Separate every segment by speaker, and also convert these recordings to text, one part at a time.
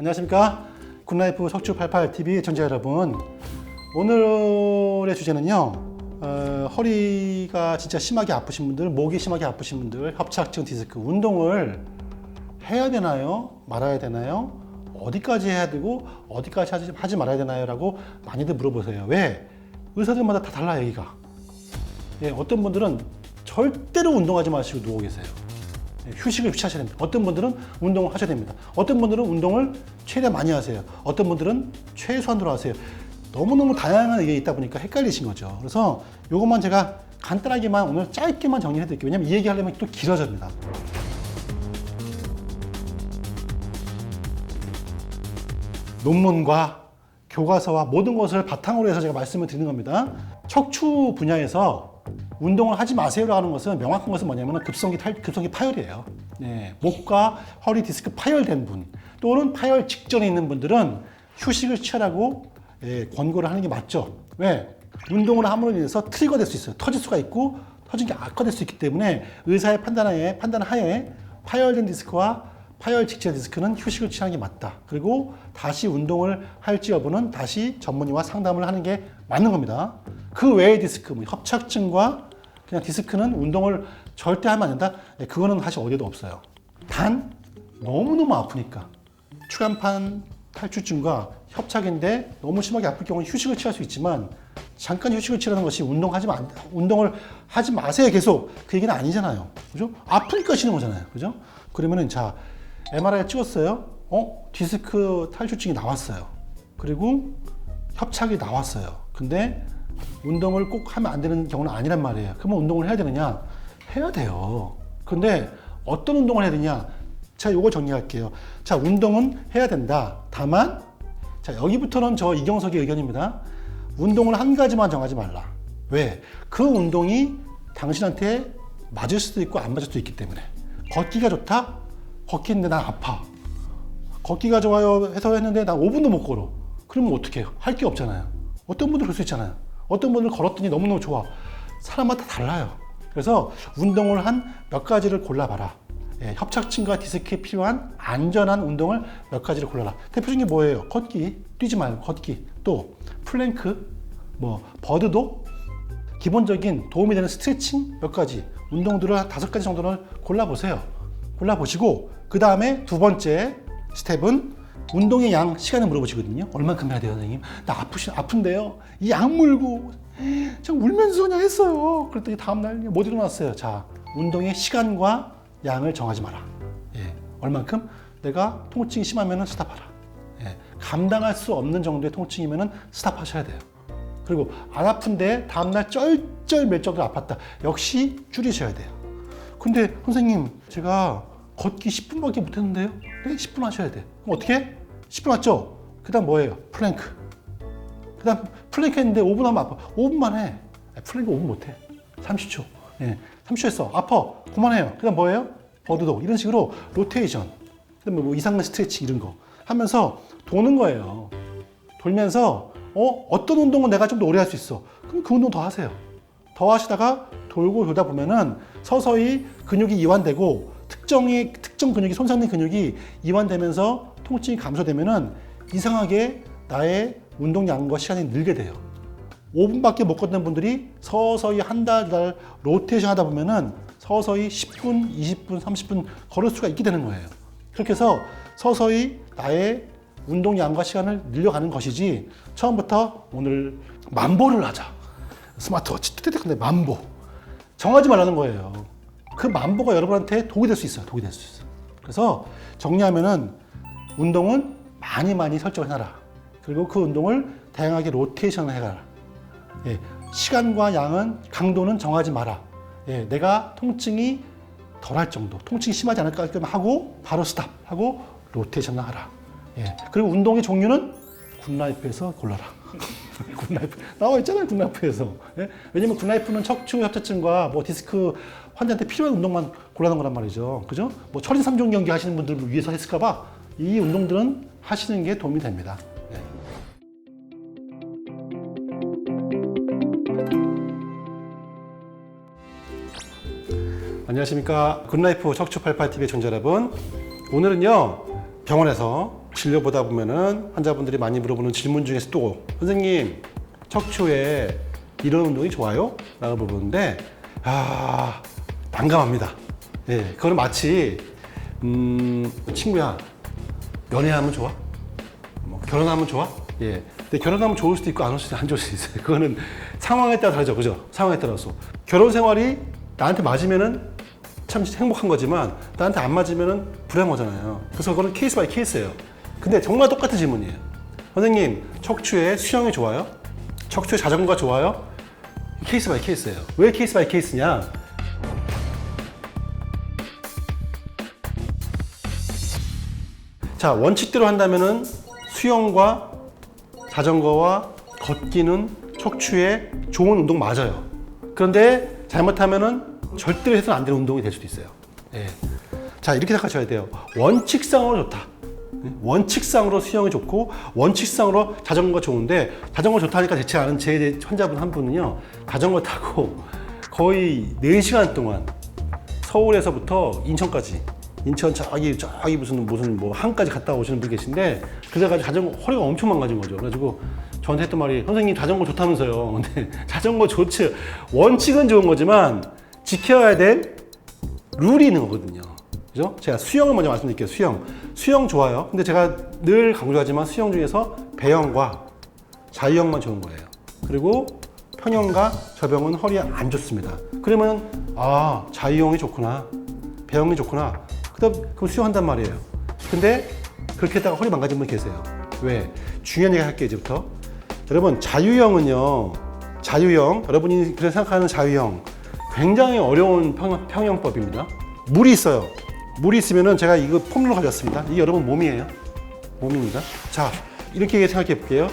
Speaker 1: 안녕하십니까. 굿라이프 석주 88TV 전자 여러분. 오늘의 주제는요. 어, 허리가 진짜 심하게 아프신 분들, 목이 심하게 아프신 분들, 협착증 디스크 운동을 해야 되나요? 말아야 되나요? 어디까지 해야 되고 어디까지 하지, 하지 말아야 되나요? 라고 많이들 물어보세요. 왜? 의사들마다 다 달라요, 얘기가. 예, 어떤 분들은 절대로 운동하지 마시고 누워 계세요. 예, 휴식을 취하셔야 됩니다. 어떤 분들은 운동을 하셔야 됩니다. 어떤 분들은 운동을 최대 많이 하세요. 어떤 분들은 최소한으로 하세요. 너무너무 다양한 의견이 있다 보니까 헷갈리신 거죠. 그래서 이것만 제가 간단하게만 오늘 짧게만 정리해 드릴게요. 왜냐면 이 얘기 하려면 또 길어집니다. 논문과 교과서와 모든 것을 바탕으로 해서 제가 말씀을 드리는 겁니다. 척추 분야에서 운동을 하지 마세요라고 하는 것은 명확한 것은 뭐냐면 급성기 탈, 급성기 파열이에요. 네, 목과 허리 디스크 파열된 분 또는 파열 직전에 있는 분들은 휴식을 취하라고 예, 권고를 하는 게 맞죠. 왜? 운동을 함으로 인해서 트리거 될 수 있어요. 터질 수가 있고 터진 게 악화될 수 있기 때문에 의사의 판단하에 판단하에 파열된 디스크와 파열 직전 디스크는 휴식을 취하는 게 맞다. 그리고 다시 운동을 할지 여부는 다시 전문의와 상담을 하는 게 맞는 겁니다. 그 외의 디스크, 뭐 협착증과 그냥 디스크는 운동을 절대 하면 안 된다. 네, 그거는 사실 어디에도 없어요. 단 너무너무 아프니까 추간판 탈출증과 협착인데 너무 심하게 아플 경우는 휴식을 취할 수 있지만 잠깐 휴식을 취하는 것이 운동하지 마, 운동을 하지 마세요 계속 그 얘기는 아니잖아요. 그죠? 아프니까 쉬는 거잖아요. 그죠? 그러면은 자 MRI 찍었어요. 어? 디스크 탈출증이 나왔어요. 그리고 협착이 나왔어요. 근데 운동을 꼭 하면 안 되는 경우는 아니란 말이에요. 그러면 운동을 해야 되느냐? 해야 돼요. 근데 어떤 운동을 해야 되냐? 자, 요거 정리할게요. 자, 운동은 해야 된다. 다만, 자, 여기부터는 저 이경석의 의견입니다. 운동을 한 가지만 정하지 말라. 왜? 그 운동이 당신한테 맞을 수도 있고 안 맞을 수도 있기 때문에. 걷기가 좋다? 걷기인데 난 아파. 걷기가 좋아요 해서 했는데 난 5분도 못 걸어. 그러면 어떻게 해요? 할 게 없잖아요. 어떤 분들 그럴 수 있잖아요. 어떤 분들 걸었더니 너무너무 좋아. 사람마다 달라요. 그래서 운동을 한 몇 가지를 골라봐라. 예, 협착증과 디스크에 필요한 안전한 운동을 몇 가지를 골라라. 대표적인 게 뭐예요? 걷기, 뛰지 말고 걷기. 또 플랭크, 뭐 버드도 기본적인 도움이 되는 스트레칭 몇 가지 운동들을 한 다섯 가지 정도를 골라보세요. 골라보시고 그 다음에 두 번째 스텝은 운동의 양 시간을 물어보시거든요. 얼만큼 해야 돼요, 선생님? 나 아프시 아픈데요. 이 약 물고 제가 울면서 그냥 했어요. 그랬더니 다음 날 못 일어났어요. 자, 운동의 시간과 양을 정하지 마라. 예, 얼만큼? 내가 통증이 심하면 스탑하라. 예, 감당할 수 없는 정도의 통증이면 스탑하셔야 돼요. 그리고 안 아픈데 다음날 쩔쩔 몇 정도 아팠다. 역시 줄이셔야 돼요. 근데 선생님 제가 걷기 10분밖에 못했는데요? 네, 10분 하셔야 돼. 그럼 어떻게? 해? 10분 왔죠? 그 다음 뭐예요? 플랭크. 그 다음 플랭크 했는데 5분 하면 아파. 5분만 해. 아, 플랭크 5분 못해. 30초. 예, 30초 했어. 아파. 그만해요. 그 다음 뭐예요? 버드도. 이런 식으로 로테이션. 그 다음에 뭐 이상한 스트레칭 이런 거. 하면서 도는 거예요. 돌면서 어, 어떤 운동은 내가 좀 더 오래 할 수 있어. 그럼 그 운동 더 하세요. 더 하시다가 돌고 돌다 보면은 서서히 근육이 이완되고 특정이 특정 근육이 손상된 근육이 이완되면서 통증이 감소되면은 이상하게 나의 운동량과 시간이 늘게 돼요. 5분밖에 못 걷는 분들이 서서히 한 달, 달 로테이션 하다 보면은 서서히 10분, 20분, 30분 걸을 수가 있게 되는 거예요. 그렇게 해서 서서히 나의 운동량과 시간을 늘려가는 것이지 처음부터 오늘 만보를 하자. 스마트워치 뜨뜨뜨 근데 만보. 정하지 말라는 거예요. 그 만보가 여러분한테 독이 될 수 있어요. 독이 될 수 있어요. 그래서 정리하면은 운동은 많이 많이 설정을 해놔라. 그리고 그 운동을 다양하게 로테이션을 해가라. 예, 시간과 양은 강도는 정하지 마라. 예, 내가 통증이 덜할 정도, 통증이 심하지 않을 까 하고 바로 스탑 하고 로테이션을 하라. 예, 그리고 운동의 종류는 굿라이프에서 골라라. 굿라이프 나와 있잖아요, 굿라이프에서. 예? 왜냐면 굿라이프는 척추 협착증과 뭐 디스크 환자한테 필요한 운동만 골라놓은 거란 말이죠. 그죠? 뭐 철인 3종 경기 하시는 분들 위해서 했을까봐 이 운동들은 하시는 게 도움이 됩니다. 예. 안녕하십니까. 굿라이프 척추 88TV의 청자 여러분. 오늘은요, 병원에서 진료 보다 보면은 환자분들이 많이 물어보는 질문 중에서 또 선생님 척추에 이런 운동이 좋아요? 라고 물어보는데 아 난감합니다. 예, 그거는 마치 음, 친구야 연애하면 좋아? 뭐 결혼하면 좋아? 예. 근데 결혼하면 좋을 수도 있고 안, 올 수도 안 좋을 수도 있어요. 그거는 상황에 따라 다르죠. 그죠? 상황에 따라서. 결혼 생활이 나한테 맞으면은 참 행복한 거지만 나한테 안 맞으면은 불행하잖아요. 그래서 그거는 케이스 바이 케이스예요. 근데 정말 똑같은 질문이에요. 선생님, 척추에 수영이 좋아요? 척추에 자전거가 좋아요? 케이스 바이 케이스예요. 왜 케이스 바이 케이스냐? 자, 원칙대로 한다면은 수영과 자전거와 걷기는 척추에 좋은 운동 맞아요. 그런데 잘못하면은 절대로 해서는 안 되는 운동이 될 수도 있어요. 예. 자, 이렇게 생각하셔야 돼요. 원칙상으로 좋다. 예? 원칙상으로 수영이 좋고 원칙상으로 자전거가 좋은데 자전거 좋다니까 대체 아는 제 환자분 한 분은요. 자전거 타고 거의 4시간 동안 서울에서부터 인천까지 인천 저기 저기 무슨 무슨 뭐 항까지 갔다 오시는 분 계신데 그래가지고 자전거 허리가 엄청 망가진 거죠. 그래가지고 저한테 했던 말이 선생님 자전거 좋다면서요. 근데 자전거 좋지 원칙은 좋은 거지만 지켜야 될 룰이 있는 거거든요. 그죠? 제가 수영을 먼저 말씀드릴게요. 수영. 수영 좋아요. 근데 제가 늘 강조하지만 수영 중에서 배영과 자유형만 좋은 거예요. 그리고 평형과 저병은 허리에 안 좋습니다. 그러면 아 자유형이 좋구나, 배영이 좋구나. 그다음 그럼 수영한단 말이에요. 근데 그렇게 했다가 허리 망가진 분 계세요. 왜? 중요한 얘기 할게요 이제부터. 여러분 자유형은요, 자유형 여러분이 그렇게 생각하는 자유형 굉장히 어려운 평, 평형법입니다. 물이 있어요. 물이 있으면은 제가 이거 폼으로 가져왔습니다. 이게 여러분 몸이에요. 몸입니다. 자 이렇게 생각해 볼게요.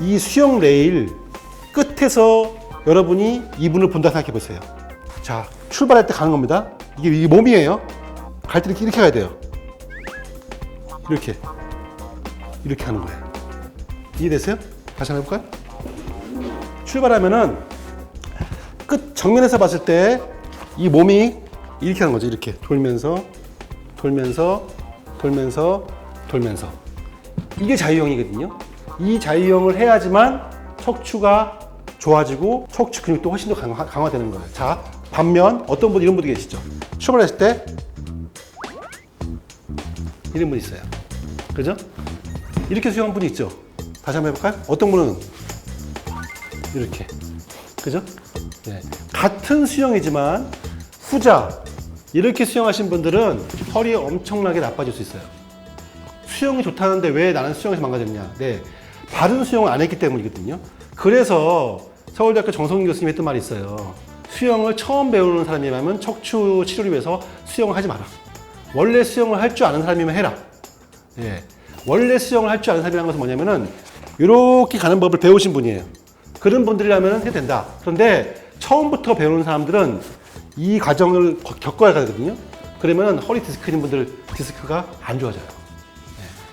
Speaker 1: 이 수영 레일 끝에서 여러분이 이분을 본다 생각해 보세요. 자, 출발할 때 가는 겁니다. 이게, 이게 몸이에요. 갈 때 이렇게, 이렇게 가야 돼요. 이렇게. 이렇게 하는 거예요. 이해되세요? 다시 한번 해볼까요? 출발하면은 끝 정면에서 봤을 때 이 몸이 이렇게 하는 거죠. 이렇게 돌면서, 돌면서, 돌면서, 돌면서. 이게 자유형이거든요. 이 자유형을 해야지만 척추가 좋아지고 척추 근육도 훨씬 더 강화, 강화 되는 거예요. 자, 반면 어떤 분 이런 분도 계시죠. 출발했을 때 이런 분 있어요. 그죠? 이렇게 수영한 분이 있죠. 다시 한번 해볼까요? 어떤 분은 이렇게. 그죠? 네. 같은 수영이지만 후자 이렇게 수영하신 분들은 허리 엄청나게 나빠질 수 있어요. 수영이 좋다는데 왜 나는 수영에서 망가졌냐? 네. 바른 수영을 안 했기 때문이거든요. 그래서 서울대학교 정성균 교수님이 했던 말이 있어요. 수영을 처음 배우는 사람이라면 척추 치료를 위해서 수영을 하지 마라. 원래 수영을 할 줄 아는 사람이면 해라. 예. 원래 수영을 할 줄 아는 사람이라는 것은 뭐냐면은 이렇게 가는 법을 배우신 분이에요. 그런 분들이라면 해도 된다. 그런데 처음부터 배우는 사람들은 이 과정을 거- 겪어야 가거든요. 그러면 허리 디스크인 분들 디스크가 안 좋아져요.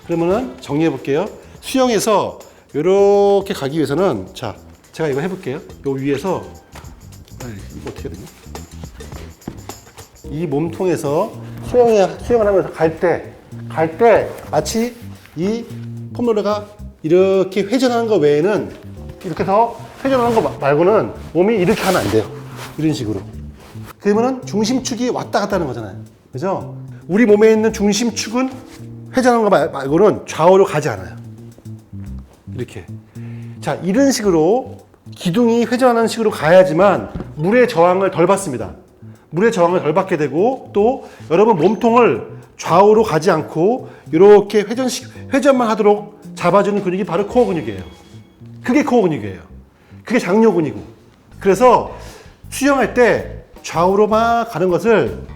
Speaker 1: 그러면은 정리해 볼게요. 수영에서 이렇게 가기 위해서는 자, 제가 이거 해볼게요. 요 위에서 아니, 이거 어떻게 되냐? 이 몸통에서 수영에 수영을 하면서 갈 때, 갈 때 마치 이 폼롤러가 이렇게 회전하는 거 외에는 이렇게 해서 회전하는 거 마- 말고는 몸이 이렇게 하면 안 돼요. 이런 식으로. 그러면은 중심축이 왔다 갔다 하는 거잖아요. 그죠? 우리 몸에 있는 중심축은 회전하는 거 말- 말고는 좌우로 가지 않아요. 이렇게. 자, 이런 식으로 기둥이 회전하는 식으로 가야지만 물의 저항을 덜 받습니다. 물의 저항을 덜 받게 되고 또 여러분 몸통을 좌우로 가지 않고 이렇게 회전식 회전만 하도록 잡아주는 근육이 바로 코어 근육이에요. 그게 코어 근육이에요. 그게 장요 근육이고. 그래서 수영할 때 좌우로 막 가는 것을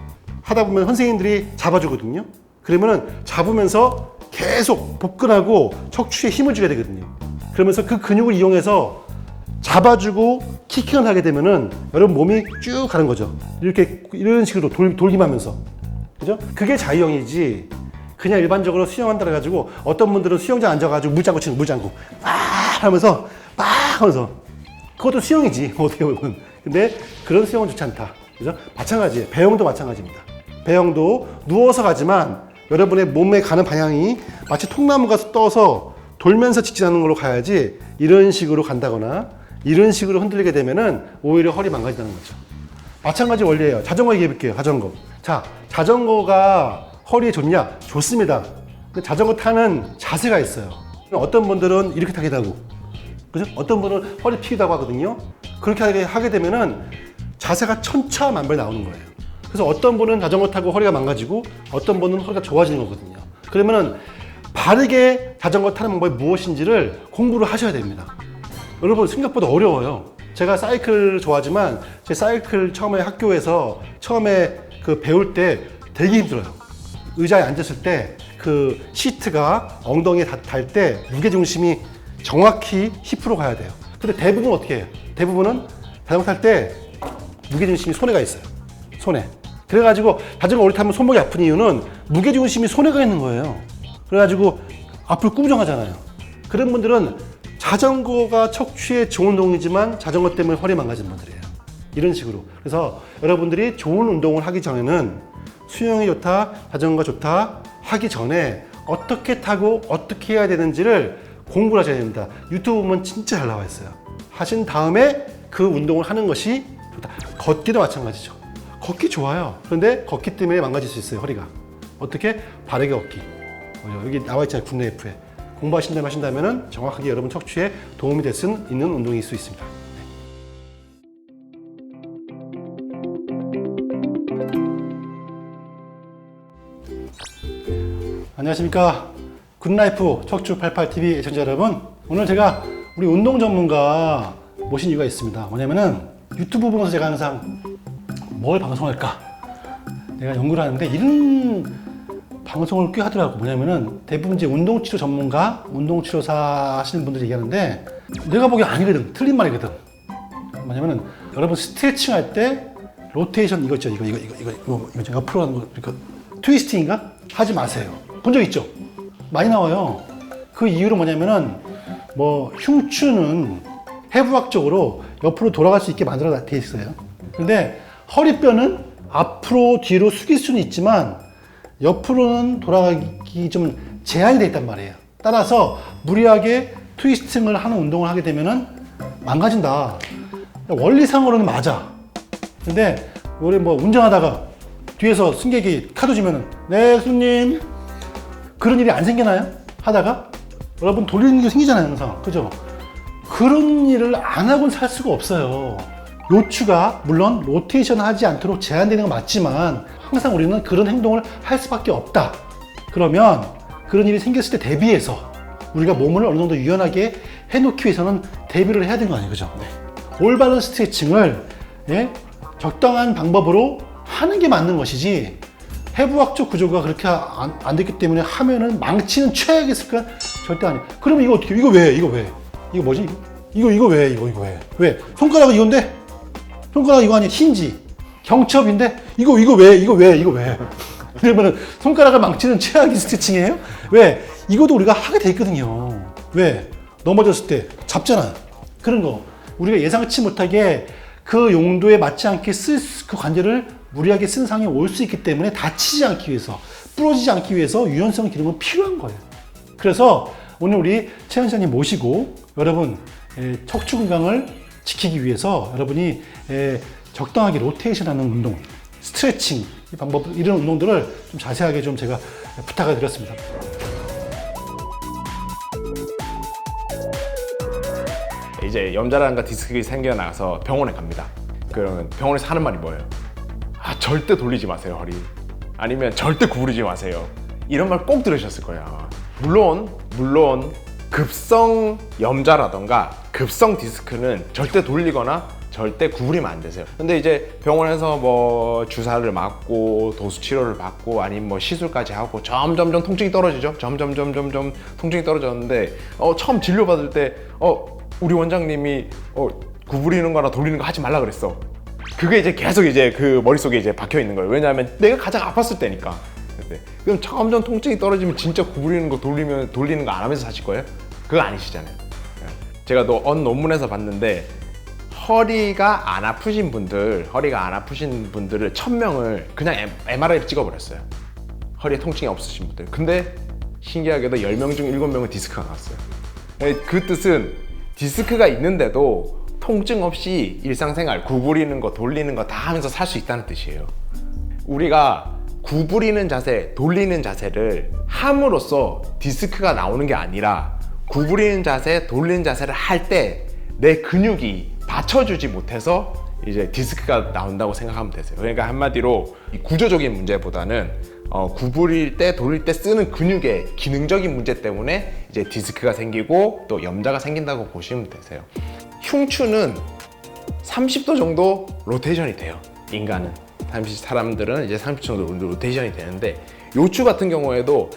Speaker 1: 하다 보면 선생님들이 잡아주거든요. 그러면은 잡으면서 계속 복근하고 척추에 힘을 주게 되거든요. 그러면서 그 근육을 이용해서 잡아주고 키킹을 하게 되면은 여러분 몸이 쭉 가는 거죠. 이렇게 이런 식으로 돌, 돌기하면서 그죠? 그게 자유형이지. 그냥 일반적으로 수영한다 그래가지고 어떤 분들은 수영장 앉아가지고 물장구 치는 물장구 막 하면서 막 하면서 그것도 수영이지 어떻게 보면 근데 그런 수영은 좋지 않다 그죠 마찬가지예요 배영도 마찬가지입니다 배영도 누워서 가지만 여러분의 몸에 가는 방향이 마치 통나무가 떠서 돌면서 직진하는 걸로 가야지 이런 식으로 간다거나 이런 식으로 흔들리게 되면은 오히려 허리 망가진다는 거죠. 마찬가지 원리예요. 자전거 얘기해 볼게요. 자전거. 자, 자전거가 허리에 좋냐? 좋습니다. 자전거 타는 자세가 있어요. 어떤 분들은 이렇게 타기도 하고, 그죠? 어떤 분은 허리 피기도 하거든요. 그렇게 하게, 하게 되면은 자세가 천차만별 나오는 거예요. 그래서 어떤 분은 자전거 타고 허리가 망가지고 어떤 분은 허리가 좋아지는 거거든요. 그러면은 바르게 자전거 타는 방법이 무엇인지를 공부를 하셔야 됩니다. 여러분 생각보다 어려워요. 제가 사이클 좋아하지만 제 사이클 처음에 학교에서 처음에 그 배울 때 되게 힘들어요. 의자에 앉았을 때 그 시트가 엉덩이에 닿을 때 무게 중심이 정확히 10% 가야 돼요. 근데 대부분 어떻게 해요? 대부분은 자전거 탈때 무게 중심이 손해가 있어요. 손해. 그래가지고 자전거 오래 타면 손목이 아픈 이유는 무게 중심이 손해가 있는 거예요. 그래가지고 앞을 꾸부정하잖아요. 그런 분들은 자전거가 척추에 좋은 운동이지만 자전거 때문에 허리 망가진 분들이에요. 이런 식으로. 그래서 여러분들이 좋은 운동을 하기 전에는 수영이 좋다, 자전거 좋다 하기 전에 어떻게 타고 어떻게 해야 되는지를 공부를 하셔야 됩니다. 유튜브 보면 진짜 잘 나와 있어요. 하신 다음에 그 운동을 하는 것이 좋다. 걷기도 마찬가지죠. 걷기 좋아요. 그런데 걷기 때문에 망가질 수 있어요, 허리가. 어떻게? 바르게 걷기. 어, 여기 나와 있잖아요, 국내 F에. 공부하신다면 하신다면 정확하게 여러분 척추에 도움이 될 수 있는 운동일 수 있습니다. 안녕하십니까. 굿라이프 척추 88TV 애청자 여러분. 오늘 제가 우리 운동 전문가 모신 이유가 있습니다. 뭐냐면은 유튜브 보면서 제가 항상 뭘 방송할까? 내가 연구를 하는데 이런 방송을 꽤 하더라고. 뭐냐면은 대부분 이제 운동치료 전문가, 운동치료사 하시는 분들이 얘기하는데 내가 보기엔 아니거든. 틀린 말이거든. 뭐냐면은 여러분 스트레칭 할 때 로테이션 이거 있죠. 이거 이거 이거 이거 이거, 이거 제가 하는 거 이거 트위스팅인가? 하지 마세요. 본 적 있죠? 많이 나와요. 그 이유는 뭐냐면은 뭐 흉추는 해부학적으로 옆으로 돌아갈 수 있게 만들어 돼 있어요. 근데 허리뼈는 앞으로 뒤로 숙일 수는 있지만 옆으로는 돌아가기 좀 제한이 돼 있단 말이에요. 따라서 무리하게 트위스팅을 하는 운동을 하게 되면은 망가진다. 원리상으로는 맞아. 근데 우리 뭐 운전하다가 뒤에서 승객이 카드 주면은 네 손님 그런 일이 안 생기나요? 하다가 여러분 돌리는 게 생기잖아요 항상 그죠? 그런 일을 안 하고는 살 수가 없어요 요추가 물론 로테이션 하지 않도록 제한되는 건 맞지만 항상 우리는 그런 행동을 할 수밖에 없다 그러면 그런 일이 생겼을 때 대비해서 우리가 몸을 어느 정도 유연하게 해놓기 위해서는 대비를 해야 되는 거 아니에요 그죠? 네. 올바른 스트레칭을 예? 적당한 방법으로 하는 게 맞는 것이지 해부학적 구조가 그렇게 안, 안 됐기 때문에 하면은 망치는 최악의 습관 절대 아니에요. 그러면 이거 어떻게 이거 왜 이거 왜 이거 뭐지? 이거 이거 왜 이거 이거 왜? 왜? 손가락은 이건데? 손가락 이거 아니야. 힌지. 경첩인데? 이거 이거 왜? 이거 왜? 이거 왜? 그러면은 손가락을 망치는 최악의 스트레칭이에요? 왜? 이것도 우리가 하게 돼 있거든요. 왜? 넘어졌을 때 잡잖아. 그런 거. 우리가 예상치 못하게 그 용도에 맞지 않게 쓸 그 관절을 무리하게 쓴 상황이 올 수 있기 때문에 다치지 않기 위해서 부러지지 않기 위해서 유연성 기능은 필요한 거예요. 그래서 오늘 우리 최 원장님 모시고 여러분 에, 척추 건강을 지키기 위해서 여러분이 에, 적당하게 로테이션하는 운동, 스트레칭 이 방법 이런 운동들을 좀 자세하게 좀 제가 부탁을 드렸습니다.
Speaker 2: 이제 염자란과 디스크가 생겨나서 병원에 갑니다. 그러면 병원에서 하는 말이 뭐예요? 아 절대 돌리지 마세요 허리. 아니면 절대 구부리지 마세요. 이런 말 꼭 들으셨을 거야. 물론 물론 급성 염자라던가 급성 디스크는 절대 돌리거나 절대 구부리면 안 되세요. 근데 이제 병원에서 뭐 주사를 맞고 도수 치료를 받고 아니면 뭐 시술까지 하고 점점점 통증이 떨어지죠. 점점 점점점 통증이 떨어졌는데 어 처음 진료 받을 때 어 우리 원장님이 어 구부리는 거나 돌리는 거 하지 말라 그랬어. 그게 이제 계속 이제 그 머릿속에 이제 박혀 있는 거예요. 왜냐하면 내가 가장 아팠을 때니까. 그럼 점점 통증이 떨어지면 진짜 구부리는 거 돌리면 돌리는 거 안 하면서 사실 거예요? 그거 아니시잖아요. 제가 또 언 논문에서 봤는데 허리가 안 아프신 분들, 허리가 안 아프신 분들을 천 명을 그냥 MRI 찍어버렸어요. 허리에 통증이 없으신 분들. 근데 신기하게도 10명 중 7명은 디스크가 나왔어요. 네, 그 뜻은 디스크가 있는데도 통증 없이 일상생활 구부리는 거 돌리는 거 다 하면서 살 수 있다는 뜻이에요. 우리가 구부리는 자세, 돌리는 자세를 함으로써 디스크가 나오는 게 아니라 구부리는 자세, 돌리는 자세를 할 때 내 근육이 받쳐주지 못해서 이제 디스크가 나온다고 생각하면 되세요. 그러니까 한마디로 이 구조적인 문제보다는 어, 구부릴 때, 돌릴 때 쓰는 근육의 기능적인 문제 때문에 이제 디스크가 생기고 또 염자가 생긴다고 보시면 되세요. 흉추는 30도 정도 로테이션이 돼요. 인간은 30 사람들은 이제 30도 정도 로테이션이 되는데 요추 같은 경우에도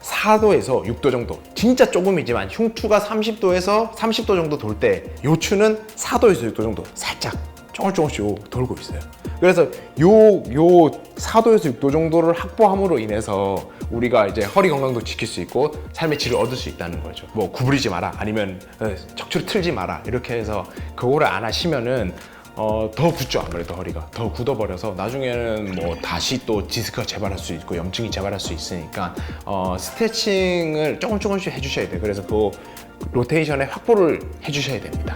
Speaker 2: 4도에서 6도 정도 진짜 조금이지만 흉추가 30도에서 30도 정도 돌 때 요추는 4도에서 6도 정도 살짝 조금 조금씩 돌고 있어요. 그래서 요, 요 4도에서 6도 정도를 확보함으로 인해서 우리가 이제 허리 건강도 지킬 수 있고 삶의 질을 얻을 수 있다는 거죠. 뭐 구부리지 마라 아니면 어, 척추를 틀지 마라 이렇게 해서 그거를 안 하시면은 어, 더 굳죠 아무래도 허리가. 더 굳어버려서 나중에는 뭐 다시 또 디스크가 재발할 수 있고 염증이 재발할 수 있으니까 어, 스트레칭을 조금 조금씩 해주셔야 돼요. 그래서 그 로테이션의 확보를 해주셔야 됩니다.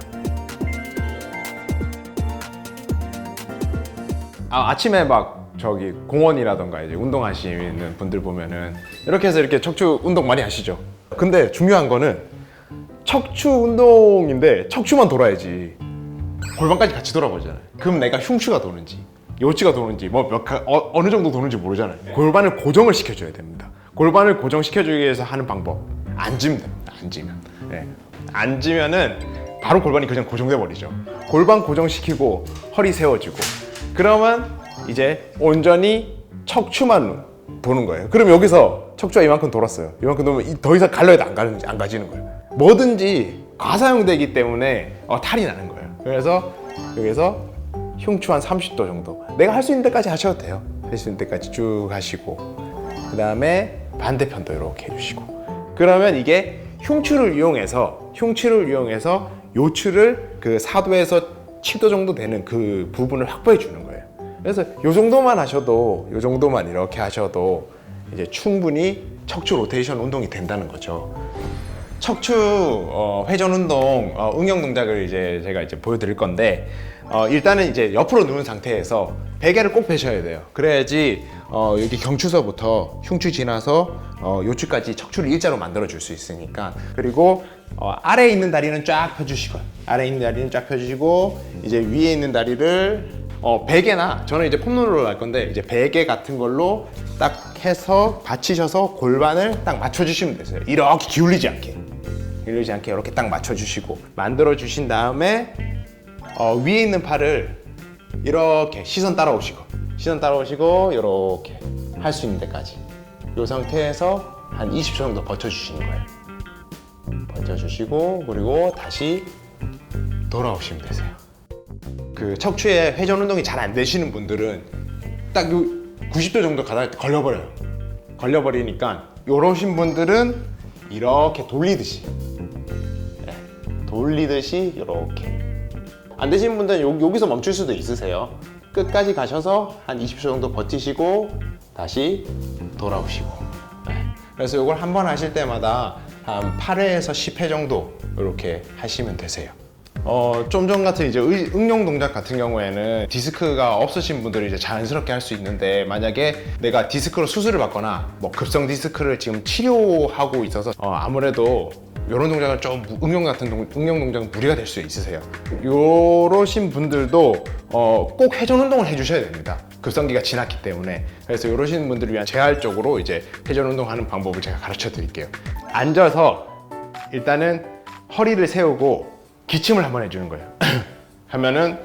Speaker 2: 아, 아침에 막 저기 공원이라던가 이제 운동하시는 분들 보면은 이렇게 해서 이렇게 척추 운동 많이 하시죠. 근데 중요한 거는 척추 운동인데 척추만 돌아야지 골반까지 같이 돌아보잖아요. 그럼 내가 흉추가 도는지, 요치가 도는지, 뭐 몇, 가- 어, 어느 정도 도는지 모르잖아요. 골반을 고정을 시켜줘야 됩니다. 골반을 고정시켜주기 위해서 하는 방법. 앉으면 됩니다. 앉으면. 네. 앉으면은 바로 골반이 그냥 고정돼 버리죠. 골반 고정시키고 허리 세워지고 그러면 이제 온전히 척추만 도는 거예요. 그럼 여기서 척추가 이만큼 돌았어요. 이만큼 돌면 이- 더 이상 갈려도 안, 가는, 안 가지는 거예요. 뭐든지 과사용되기 때문에 어, 탈이 나는 거예요. 그래서 여기서 흉추 한 30도 정도. 내가 할 수 있는 데까지 하셔도 돼요. 할 수 있는 데까지 쭉 하시고 그 다음에 반대편도 이렇게 해주시고 그러면 이게 흉추를 이용해서 흉추를 이용해서 요추를 그 4도에서 7도 정도 되는 그 부분을 확보해 주는 거예요. 그래서 요 정도만 하셔도 요 정도만 이렇게 하셔도 이제 충분히 척추 로테이션 운동이 된다는 거죠. 척추 어, 회전 운동 어, 응용 동작을 이제 제가 이제 보여드릴 건데 어, 일단은 이제 옆으로 누운 상태에서 베개를 꼭 펴셔야 돼요. 그래야지 어, 여기 경추서부터 흉추 지나서 어, 요추까지 척추를 일자로 만들어 줄 수 있으니까 그리고 어, 아래에 있는 다리는 쫙 펴주시고 아래에 있는 다리는 쫙 펴주시고 이제 위에 있는 다리를 어, 베개나 저는 이제 폼롤러로 할 건데 이제 베개 같은 걸로 딱 해서 받치셔서 골반을 딱 맞춰주시면 되세요. 이렇게 기울이지 않게. 기울이지 않게 이렇게 딱 맞춰주시고 만들어 주신 다음에 어, 위에 있는 팔을 이렇게 시선 따라오시고 시선 따라오시고 이렇게 할 수 있는 데까지 이 상태에서 한 20초 정도 버텨주시는 거예요. 버텨주시고 그리고 다시 돌아오시면 되세요. 그 척추에 회전 운동이 잘 안 되시는 분들은 딱요 90도 정도 가다 걸려버려요. 걸려버리니까 요러신 분들은 이렇게 돌리듯이 네, 돌리듯이 이렇게 안 되시는 분들은 요, 여기서 멈출 수도 있으세요. 끝까지 가셔서 한 20초 정도 버티시고 다시 돌아오시고 네. 그래서 이걸 한 번 하실 때마다 한 8회에서 10회 정도 이렇게 하시면 되세요. 어, 좀 전 같은 이제 의- 응용 동작 같은 경우에는 디스크가 없으신 분들이 이제 자연스럽게 할 수 있는데 만약에 내가 디스크로 수술을 받거나 뭐 급성 디스크를 지금 치료하고 있어서 어, 아무래도 이런 동작은 좀 무- 응용 같은 동, 응용 동작은 무리가 될 수 있으세요. 요러신 분들도 어, 꼭 회전 운동을 해주셔야 됩니다. 급성기가 지났기 때문에 그래서 이러시는 분들을 위한 재활적으로 이제 회전 운동하는 방법을 제가 가르쳐 드릴게요. 앉아서 일단은 허리를 세우고 기침을 한번 해주는 거예요. 하면은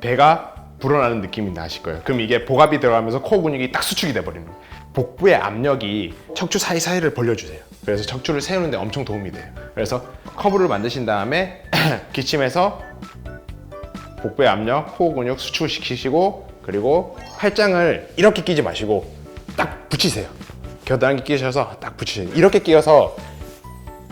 Speaker 2: 배가 불어나는 느낌이 나실 거예요. 그럼 이게 복압이 들어가면서 코어 근육이 딱 수축이 돼버리는 거예요. 복부의 압력이 척추 사이사이를 벌려주세요. 그래서 척추를 세우는데 엄청 도움이 돼요. 그래서 커브를 만드신 다음에 기침해서 복부의 압력, 코어 근육 수축을 시키시고 그리고 팔짱을 이렇게 끼지 마시고 딱 붙이세요. 겨드랑이 끼셔서 딱 붙이세요. 이렇게 끼어서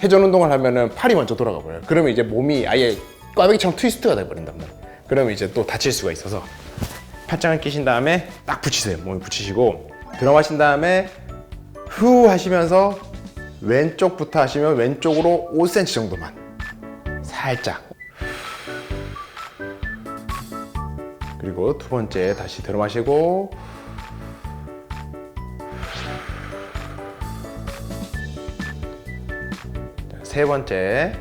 Speaker 2: 회전 운동을 하면은 팔이 먼저 돌아가 버려요. 그러면 이제 몸이 아예 꽈배기처럼 트위스트가 돼 버린단 말이에요. 그러면 이제 또 다칠 수가 있어서 팔짱을 끼신 다음에 딱 붙이세요. 몸에 붙이시고 들어마신 다음에 후 하시면서 왼쪽부터 하시면 왼쪽으로 5cm 정도만 살짝. 그리고 두 번째 다시 들어 마시고. 자, 세 번째.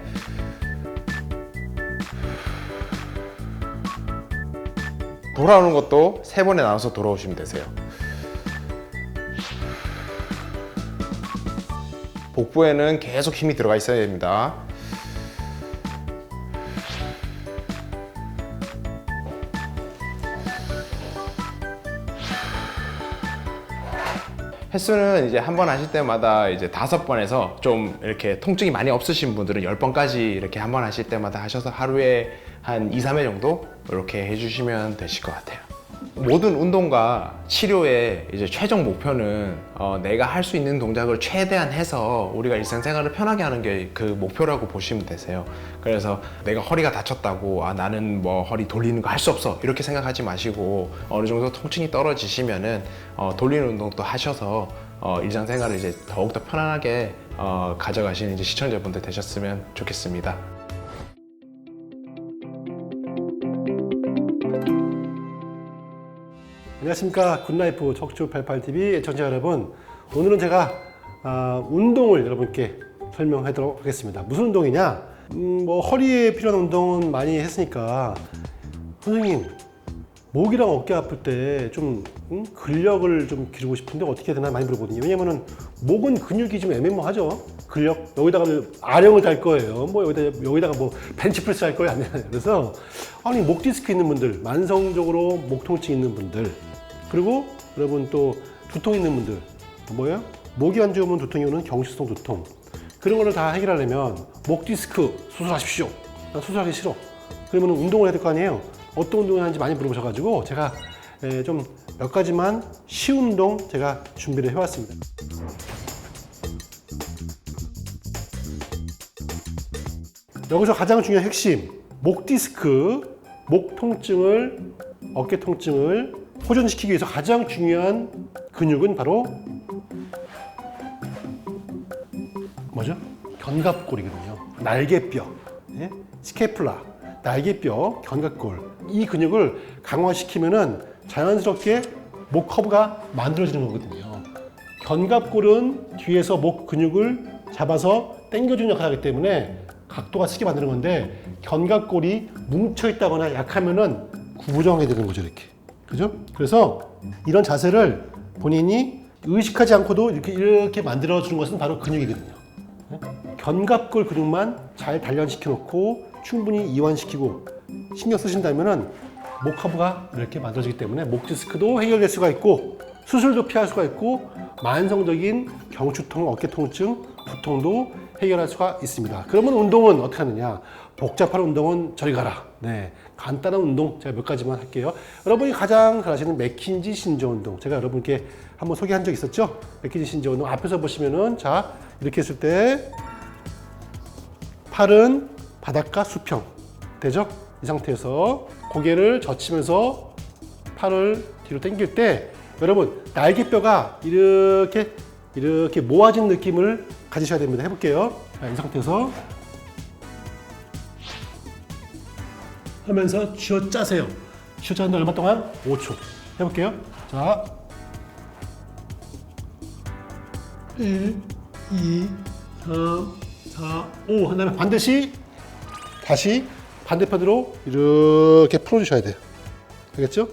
Speaker 2: 돌아오는 것도 세 번에 나눠서 돌아오시면 되세요. 복부에는 계속 힘이 들어가 있어야 됩니다. 횟수는 이제 한 번 하실 때마다 이제 다섯 번에서 좀 이렇게 통증이 많이 없으신 분들은 열 번까지 이렇게 한 번 하실 때마다 하셔서 하루에 한 2, 3회 정도 이렇게 해주시면 되실 것 같아요. 모든 운동과 치료의 이제 최종 목표는 어, 내가 할 수 있는 동작을 최대한 해서 우리가 일상생활을 편하게 하는 게 그 목표라고 보시면 되세요. 그래서 내가 허리가 다쳤다고 아 나는 뭐 허리 돌리는 거 할 수 없어 이렇게 생각하지 마시고 어느 정도 통증이 떨어지시면은 어, 돌리는 운동도 하셔서 어, 일상생활을 이제 더욱더 편안하게 어, 가져가시는 이제 시청자분들 되셨으면 좋겠습니다.
Speaker 1: 안녕하십니까. 굿라이프 척추 88TV 애청자 여러분. 오늘은 제가 아, 운동을 여러분께 설명하도록 하겠습니다. 무슨 운동이냐? 음, 뭐 허리에 필요한 운동은 많이 했으니까 선생님 목이랑 어깨 아플 때좀 근력을 좀 기르고 싶은데 어떻게 해야 되나 많이 물어보거든요. 왜냐면은 목은 근육이 좀 애매모하죠. 근력 여기다가 아령을 달 거예요. 뭐 여기다 여기다가 뭐 벤치프레스 할 거예요? 안 되나요. 그래서 아니 목 디스크 있는 분들 만성적으로 목 통증 있는 분들 그리고 여러분 또 두통 있는 분들 뭐예요? 목이 안 좋으면 두통이 오는 경직성 두통 그런 거를 다 해결하려면 목 디스크 수술하십시오. 나 수술하기 싫어. 그러면 운동을 해야 될 거 아니에요? 어떤 운동을 하는지 많이 물어보셔가지고 제가 좀 몇 가지만 쉬운 운동 제가 준비를 해왔습니다. 여기서 가장 중요한 핵심 목 디스크, 목 통증을 어깨 통증을 호전시키기 위해서 가장 중요한 근육은 바로 뭐죠? 견갑골이거든요. 날개뼈, 예? 스케플라, 날개뼈, 견갑골. 이 근육을 강화시키면은 자연스럽게 목 커브가 만들어지는 거거든요. 견갑골은 뒤에서 목 근육을 잡아서 당겨주는 역할을 하기 때문에 각도가 쓰게 만드는 건데 견갑골이 뭉쳐 있다거나 약하면은 구부정하게 되는 거죠 이렇게 그죠? 그래서 이런 자세를 본인이 의식하지 않고도 이렇게 이렇게 만들어 주는 것은 바로 근육이거든요. 견갑골 근육만 잘 단련시켜 놓고 충분히 이완시키고 신경 쓰신다면은 목 커브가 이렇게 만들어지기 때문에 목 디스크도 해결될 수가 있고 수술도 피할 수가 있고 만성적인 경추통, 어깨 통증, 두통도 해결할 수가 있습니다. 그러면 운동은 어떻게 하느냐? 복잡한 운동은 저리 가라. 네. 간단한 운동 제가 몇 가지만 할게요. 여러분이 가장 잘 아시는 맥킨지 신조 운동. 제가 여러분께 한번 소개한 적 있었죠? 맥킨지 신조 운동 앞에서 보시면은 자, 이렇게 했을 때 팔은 바닥과 수평 되죠? 이 상태에서 고개를 젖히면서 팔을 뒤로 당길 때 여러분 날개뼈가 이렇게 이렇게 모아진 느낌을 가지셔야 됩니다. 해볼게요. 자, 이 상태에서 하면서 쥐어 짜세요. 쥐어 짜는데 얼마 동안? 5초. 해볼게요. 자. 1, 2, 3, 4, 5. 한 다음에 반드시 다시 반대편으로 이렇게 풀어주셔야 돼요. 알겠죠?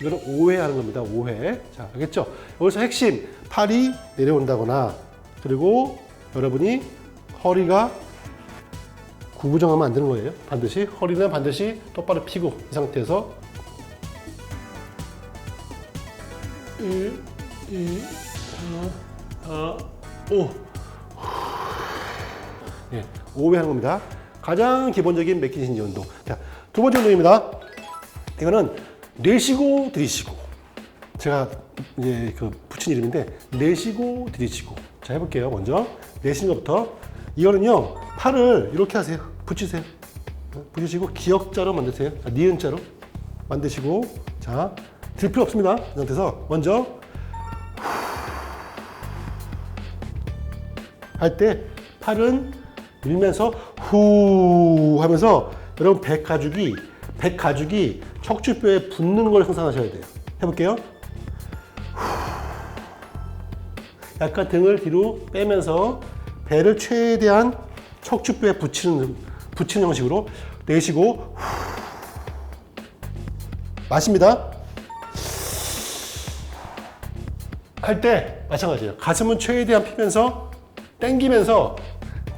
Speaker 1: 이거는 5회 하는 겁니다. 5회. 자, 알겠죠? 여기서 핵심, 팔이 내려온다거나, 그리고 여러분이 허리가 구부정하면 안 되는 거예요. 반드시. 허리는 반드시 똑바로 펴고, 이 상태에서 1, 2, 3, 4, 5. 예, 5회 하는 겁니다. 가장 기본적인 맥킨신지 운동. 자, 두 번째 운동입니다. 이거는 내쉬고 들이쉬고. 제가 이제 그 붙인 이름인데 내쉬고 들이쉬고. 자, 해볼게요. 먼저 내쉬는 것부터. 이거는요, 팔을 이렇게 하세요. 붙이세요. 붙이시고 기역자로 만드세요. 자, 니은자로 만드시고. 자, 들 필요 없습니다. 이 상태에서 먼저 할 때 팔은 밀면서 후 하면서 여러분 배 가죽이 배 가죽이 척추뼈에 붙는 걸 상상하셔야 돼요. 해볼게요. 약간 등을 뒤로 빼면서 배를 최대한 척추뼈에 붙이는 붙이는 형식으로 내쉬고 마십니다. 할 때 마찬가지예요. 가슴은 최대한 피면서 당기면서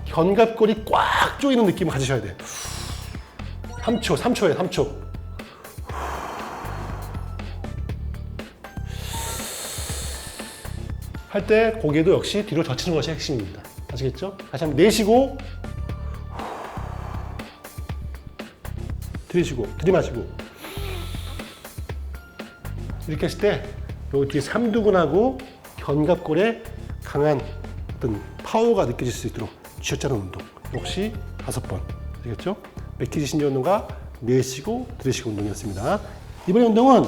Speaker 1: 견갑골이 꽉 조이는 느낌을 가지셔야 돼요. 3초, 3초에 3초. 할 때 고개도 역시 뒤로 젖히는 것이 핵심입니다. 아시겠죠? 다시 한번 내쉬고 들이쉬고 들이마시고 이렇게 했을 때 여기 뒤에 삼두근하고 견갑골에 강한 어떤 파워가 느껴질 수 있도록 쥐어짜는 운동 역시 다섯 번 아시겠죠? 맥키지 신경 운동과 내쉬고 들이쉬고 운동이었습니다. 이번 운동은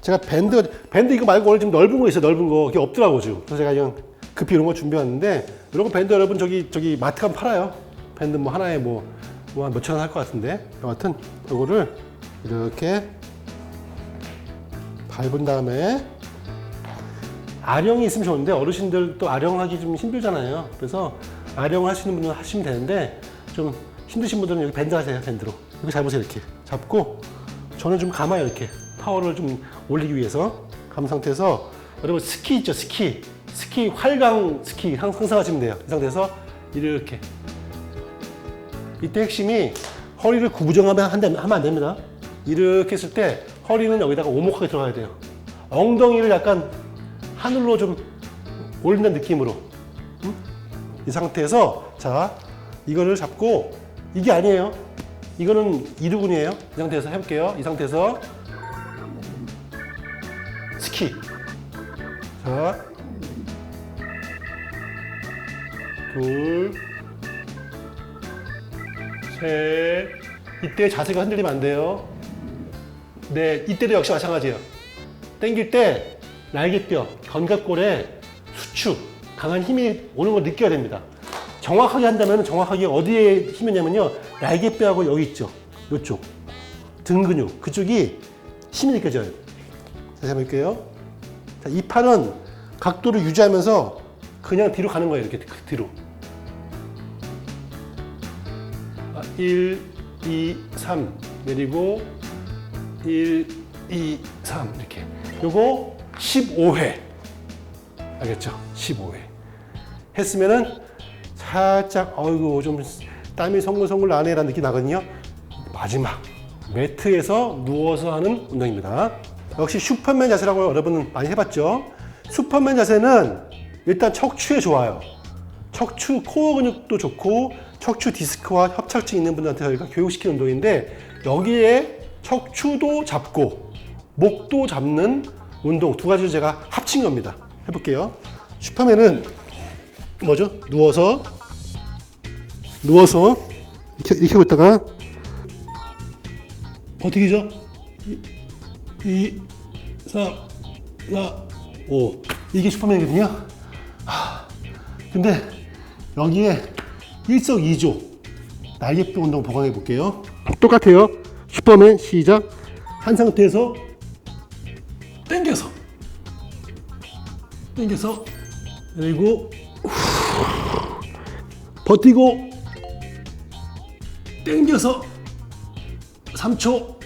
Speaker 1: 제가 밴드 밴드 이거 말고 원래 좀 넓은 거 있어요 넓은 거 그게 없더라고 지금 그래서 제가 그냥 급히 이런 거 준비했는데 거 밴드 여러분 저기 저기 마트 가면 팔아요 밴드 뭐 하나에 뭐 뭐 몇천 원 할 것 같은데 여하튼 이거를 이렇게 밟은 다음에 아령이 있으면 좋은데 어르신들 또 아령하기 좀 힘들잖아요. 그래서 아령을 있는 분은 하시면 되는데 좀 힘드신 분들은 여기 밴드 하세요. 밴드로. 이렇게 잡으세요. 이렇게 잡고 저는 좀 감아요. 이렇게 파워를 좀 올리기 위해서 감 상태에서 여러분 스키 있죠. 스키. 스키 활강 스키 항- 항상 하시면 돼요. 이 상태에서 이렇게 이때 핵심이 허리를 구부정하면 하면 안 됩니다. 이렇게 했을 때 허리는 여기다가 오목하게 들어가야 돼요. 엉덩이를 약간 하늘로 좀 올린다는 느낌으로. 음? 이 상태에서 자 이거를 잡고 이게 아니에요. 이거는 이두근이에요. 이 상태에서 해볼게요. 이 상태에서 스키. 자, 둘, 셋. 이때 자세가 흔들리면 안 돼요. 네, 이때도 역시 마찬가지예요. 당길 때 날개뼈, 견갑골에 수축, 강한 힘이 오는 걸 느껴야 됩니다. 정확하게 한다면 정확하게 어디에 힘이냐면요. 날개뼈하고 여기 있죠. 이쪽. 등 근육. 그쪽이 힘이 느껴져요. 다시 한번 볼게요. 자, 이 팔은 각도를 유지하면서 그냥 뒤로 가는 거예요. 이렇게 뒤로. 1, 2, 3 내리고 1, 2, 3 이렇게. 요거 15회. 알겠죠? 15회. 했으면은 살짝 어이구 좀 땀이 송글송글 나네 라는 느낌이 나거든요. 마지막. 매트에서 누워서 하는 운동입니다. 역시 슈퍼맨 자세라고 여러분은 많이 해봤죠? 슈퍼맨 자세는 일단 척추에 좋아요. 척추 코어 근육도 좋고 척추 디스크와 협착증 있는 분들한테 저희가 교육시키는 운동인데 여기에 척추도 잡고 목도 잡는 운동 두 가지를 제가 합친 겁니다. 해볼게요. 슈퍼맨은 뭐죠? 누워서 누워서 이렇게 이렇게 하고 있다가 어떻게죠? 2, 3, 4, 5 이게 슈퍼맨이거든요. 근데 여기에 일석이조 날개뼈 운동 보강해 볼게요. 똑같아요. 슈퍼맨 시작. 한 상태에서 당겨서 당겨서 그리고 버티고 당겨서 3초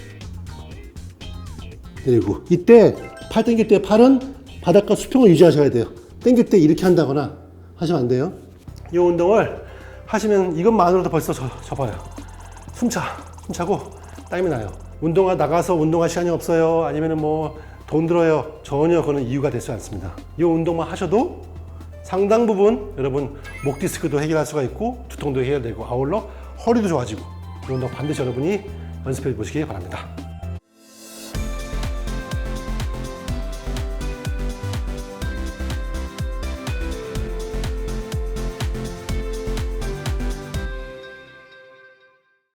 Speaker 1: 그리고 이때 팔 당길 때 팔은 바닥과 수평을 유지하셔야 돼요. 당길 때 이렇게 한다거나 하시면 안 돼요. 이 운동을 하시면 이것만으로도 벌써 저, 접어요. 숨차, 숨차고 땀이 나요. 운동화 나가서 운동할 시간이 없어요. 아니면 뭐 돈 들어요. 전혀 그런 이유가 되지 않습니다. 이 운동만 하셔도 상당 부분 여러분 목 디스크도 해결할 수가 있고 두통도 해결되고 아울러 허리도 좋아지고 이 운동 반드시 여러분이 연습해 보시기 바랍니다.